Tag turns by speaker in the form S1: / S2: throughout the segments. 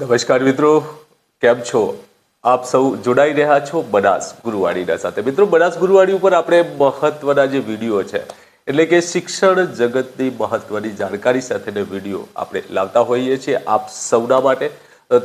S1: નમસ્કાર મિત્રો, કેમ છો? આપ સૌ જોડાઈ રહ્યા છો બનાસ ગુરુવાણીના સાથે. મિત્રો, બનાસ ગુરુવાણી ઉપર આપણે મહત્વના જે વીડિયો છે, એટલે કે શિક્ષણ જગતની મહત્વની જાણકારી સાથેનો વીડિયો આપણે લાવતા હોઈએ છીએ આપ સૌના માટે.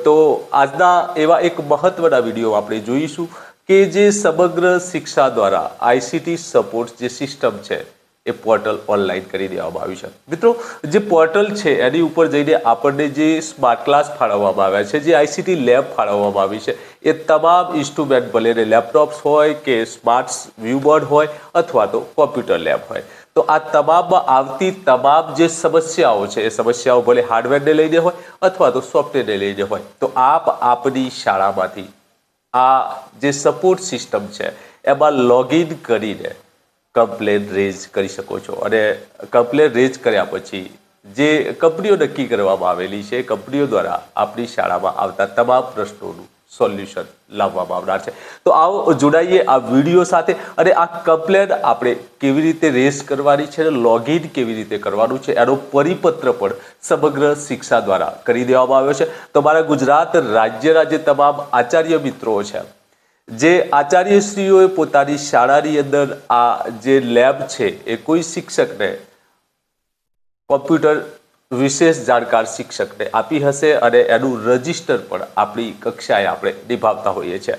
S1: તો આજના એવા એક મહત્વના વીડિયો આપણે જોઈશું કે જે સમગ્ર શિક્ષા દ્વારા આઈસીટી સપોર્ટ જે સિસ્ટમ છે એ પોર્ટલ ઓનલાઈન કરી દેવામાં આવ્યું છે. મિત્રો, જે પોર્ટલ છે, એની ઉપર જઈને આપણને જે સ્માર્ટ ક્લાસ ફાળવવામાં આવ્યા છે, જે આઈસીટી લેબ ફાળવવામાં આવી છે, એ તમામ ઇન્સ્ટ્રુમેન્ટ ભલે ને લેપટોપ્સ હોય કે સ્માર્ટ વ્યૂબોર્ડ હોય અથવા તો કોમ્પ્યુટર લેબ હોય. તો આ તમામમાં આવતી તમામ જે સમસ્યાઓ છે, એ સમસ્યાઓ ભલે હાર્ડવેરને લઈને હોય અથવા તો સોફ્ટવેરને લઈને હોય, તો આપ આપની શાળામાંથી આ જે સપોર્ટ સિસ્ટમ છે, એમાં લોગિન કરીને કમ્પ્લેન રેઝ કરી શકો છો. અને કમ્પ્લેન રેઝ કર્યા પછી જે કંપનીઓ નક્કી કરવામાં આવેલી છે કંપનીઓ દ્વારા આપણી શાળામાં આવતા તમામ પ્રશ્નોનું સોલ્યુશન લાવવામાં આવનાર છે. તો આવો જોડાઈએ આ વીડિયો સાથે. અને આ કમ્પ્લેન આપણે કેવી રીતે રેઝ કરવાની છે અને લોગિન કેવી રીતે કરવાનું છે, એનો પરિપત્ર પણ સમગ્ર શિક્ષા દ્વારા કરી દેવામાં આવ્યો છે. તો મારા ગુજરાત રાજ્યના જે તમામ આચાર્ય મિત્રો છે જે આચાર્યશ્રીઓએ પોતાની શાળાની અંદર આ જે લેબ છે, એ કોઈ શિક્ષકને કોમ્પ્યુટર વિશેષ જાણકાર શિક્ષકને આપી હશે અને એનું રજિસ્ટર પણ આપણી કક્ષાએ આપણે નિભાવતા હોઈએ છીએ.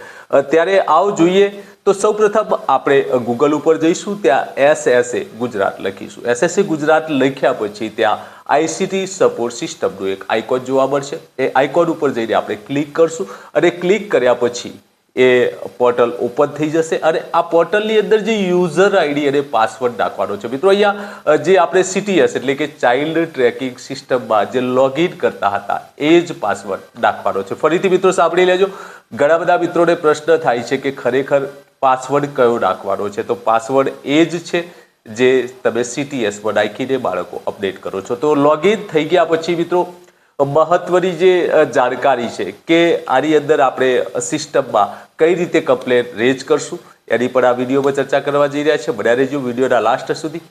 S1: ત્યારે આવ જોઈએ તો સૌપ્રથમ આપણે ગૂગલ ઉપર જઈશું, ત્યાં એસ એસ એ ગુજરાત લખીશું. એસ એસ એ ગુજરાત લખ્યા પછી ત્યાં આઈસીટી સપોર્ટ સિસ્ટમનું એક આઇકોન જોવા મળશે. એ આઇકોન ઉપર જઈને આપણે ક્લિક કરશું અને ક્લિક કર્યા પછી એ પોર્ટલ ઓપન થઈ જશે અને આ પોર્ટલની અંદર જે યુઝર આઈડી અને પાસવર્ડ નાખવાનો છે. મિત્રો, અહીંયા જે આપણે સીટીએસ એટલે કે ચાઇલ્ડ ટ્રેકિંગ સિસ્ટમમાં જે લોગિન કરતા હતા, એ જ પાસવર્ડ નાખવાનો છે. ફરીથી, મિત્રો, સાંભળી લેજો. ઘણા બધા મિત્રોને પ્રશ્ન થાય છે કે ખરેખર પાસવર્ડ કયો નાખવાનો છે? તો પાસવર્ડ એ જ છે જે તમે સીટીએસમાં નાખીને બાળકો અપડેટ કરો છો. તો લોગિન થઈ ગયા પછી, મિત્રો મહત્વની જે જાણકારી છે કે આની અંદર આપણે સિસ્ટમમાં કઈ રીતે કમ્પ્લેન રેજ કરશું, એની પણ આ વિડીયોમાં ચર્ચા કરવા જઈ રહ્યા છે. બન્યા રહેજો વિડીયોના લાસ્ટ સુધી.